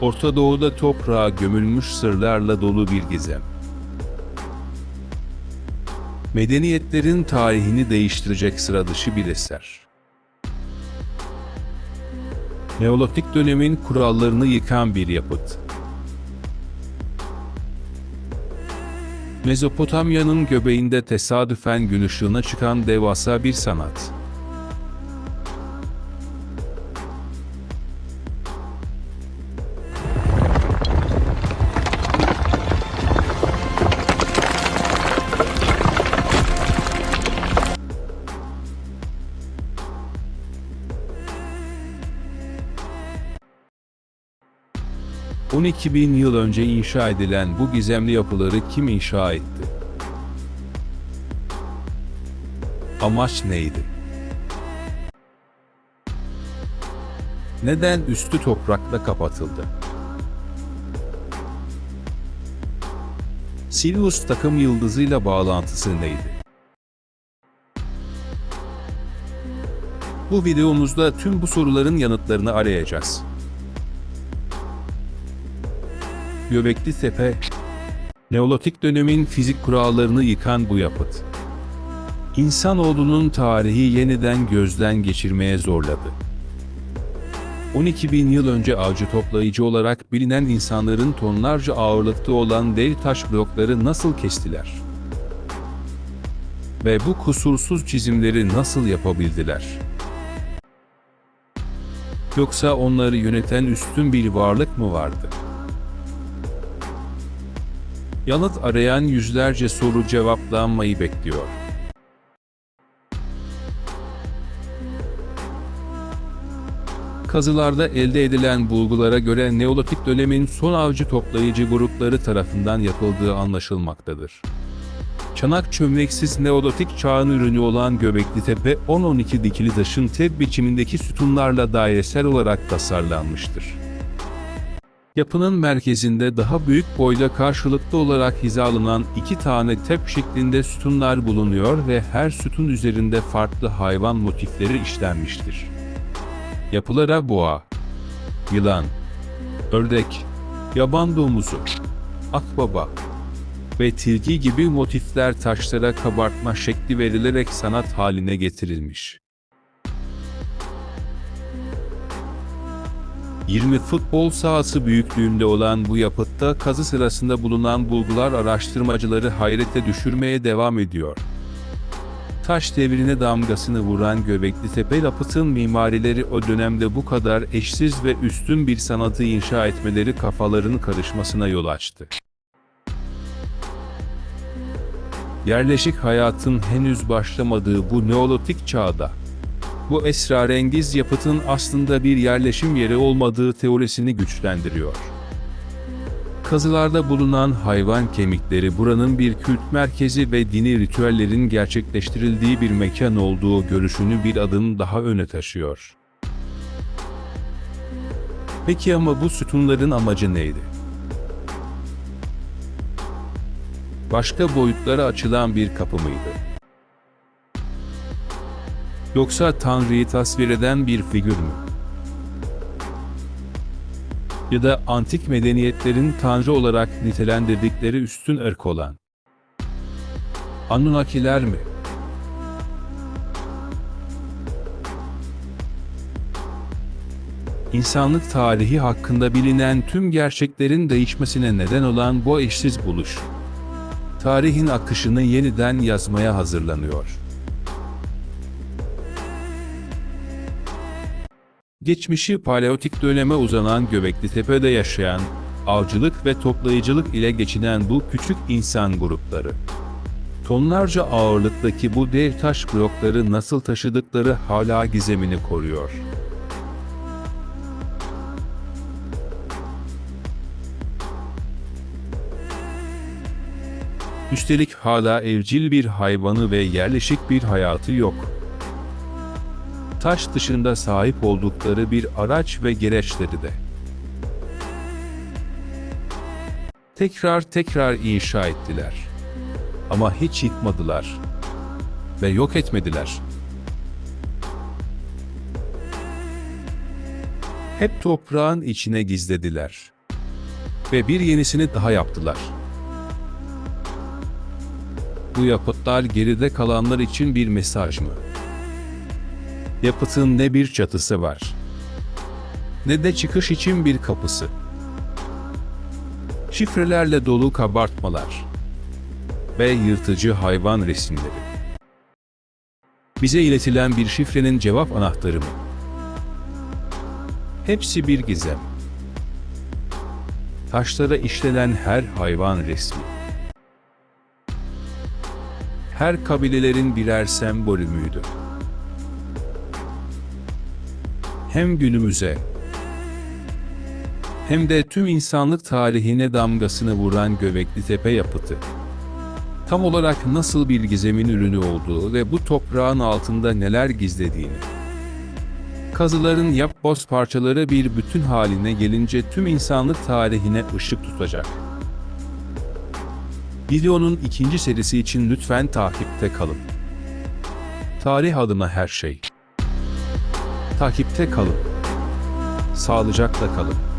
Orta Doğu'da toprağa gömülmüş sırlarla dolu bir gizem. Medeniyetlerin tarihini değiştirecek sıra dışı bir eser. Neolitik dönemin kurallarını yıkan bir yapıt. Mezopotamya'nın göbeğinde tesadüfen gün ışığına çıkan devasa bir sanat. ...12 bin yıl önce inşa edilen bu gizemli yapıları kim inşa etti? Amaç neydi? Neden üstü toprakla kapatıldı? Sirius takım yıldızıyla bağlantısı neydi? Bu videomuzda tüm bu soruların yanıtlarını arayacağız. Göbekli Tepe, Neolitik dönemin fizik kurallarını yıkan bu yapıt. İnsanoğlunun tarihi yeniden gözden geçirmeye zorladı. 12 bin yıl önce avcı toplayıcı olarak bilinen insanların tonlarca ağırlıkta olan dev taş blokları nasıl kestiler? Ve bu kusursuz çizimleri nasıl yapabildiler? Yoksa onları yöneten üstün bir varlık mı vardı? Yanıt arayan yüzlerce soru cevaplanmayı bekliyor. Kazılarda elde edilen bulgulara göre Neolitik dönemin son avcı toplayıcı grupları tarafından yapıldığı anlaşılmaktadır. Çanak çömleksiz Neolitik çağın ürünü olan Göbekli Tepe 10-12 dikili taşın tep biçimindeki sütunlarla dairesel olarak tasarlanmıştır. Yapının merkezinde daha büyük boyda karşılıklı olarak hizalanan iki tane tep şeklinde sütunlar bulunuyor ve her sütun üzerinde farklı hayvan motifleri işlenmiştir. Yapılara boğa, yılan, ördek, yaban domuzu, akbaba ve tilki gibi motifler taşlara kabartma şekli verilerek sanat haline getirilmiş. 20 futbol sahası büyüklüğünde olan bu yapıtta kazı sırasında bulunan bulgular araştırmacıları hayrete düşürmeye devam ediyor. Taş devrine damgasını vuran Göbekli Tepe yapıtın mimarileri o dönemde bu kadar eşsiz ve üstün bir sanatı inşa etmeleri kafaların karışmasına yol açtı. Yerleşik hayatın henüz başlamadığı bu Neolitik çağda, bu esrarengiz yapıtın aslında bir yerleşim yeri olmadığı teorisini güçlendiriyor. Kazılarda bulunan hayvan kemikleri buranın bir kült merkezi ve dini ritüellerin gerçekleştirildiği bir mekan olduğu görüşünü bir adım daha öne taşıyor. Peki ama bu sütunların amacı neydi? Başka boyutlara açılan bir kapı mıydı? Yoksa Tanrı'yı tasvir eden bir figür mü? Ya da antik medeniyetlerin Tanrı olarak nitelendirdikleri üstün ırk olan Anunnakiler mi? İnsanlık tarihi hakkında bilinen tüm gerçeklerin değişmesine neden olan bu eşsiz buluş, tarihin akışını yeniden yazmaya hazırlanıyor. Geçmişi paleotik döneme uzanan Göbekli Tepe'de yaşayan, avcılık ve toplayıcılık ile geçinen bu küçük insan grupları. Tonlarca ağırlıktaki bu dev taş blokları nasıl taşıdıkları hala gizemini koruyor. Üstelik hala evcil bir hayvanı ve yerleşik bir hayatı yok taş dışında sahip oldukları bir araç ve gereçleri de. Tekrar tekrar inşa ettiler. Ama hiç yıkmadılar. Ve yok etmediler. hep toprağın içine gizlediler. Ve bir yenisini daha yaptılar. Bu yapıtlar geride kalanlar için bir mesaj mı? Yapıtın ne bir çatısı var, ne de çıkış için bir kapısı. Şifrelerle dolu kabartmalar ve yırtıcı hayvan resimleri. Bize iletilen bir şifrenin cevap anahtarı mı? Hepsi bir gizem. Taşlara işlenen her hayvan resmi. Her kabilelerin birer sembolü müydü? Hem günümüze hem de tüm insanlık tarihine damgasını vuran Göbekli Tepe yapıtı. Tam olarak nasıl bir gizemin ürünü olduğu ve bu toprağın altında neler gizlediğini. Kazıların yapboz parçaları bir bütün haline gelince tüm insanlık tarihine ışık tutacak. Videonun ikinci serisi için lütfen takipte kalın. Tarih adına her şey. Takipte kalın. Sağlıcakla kalın.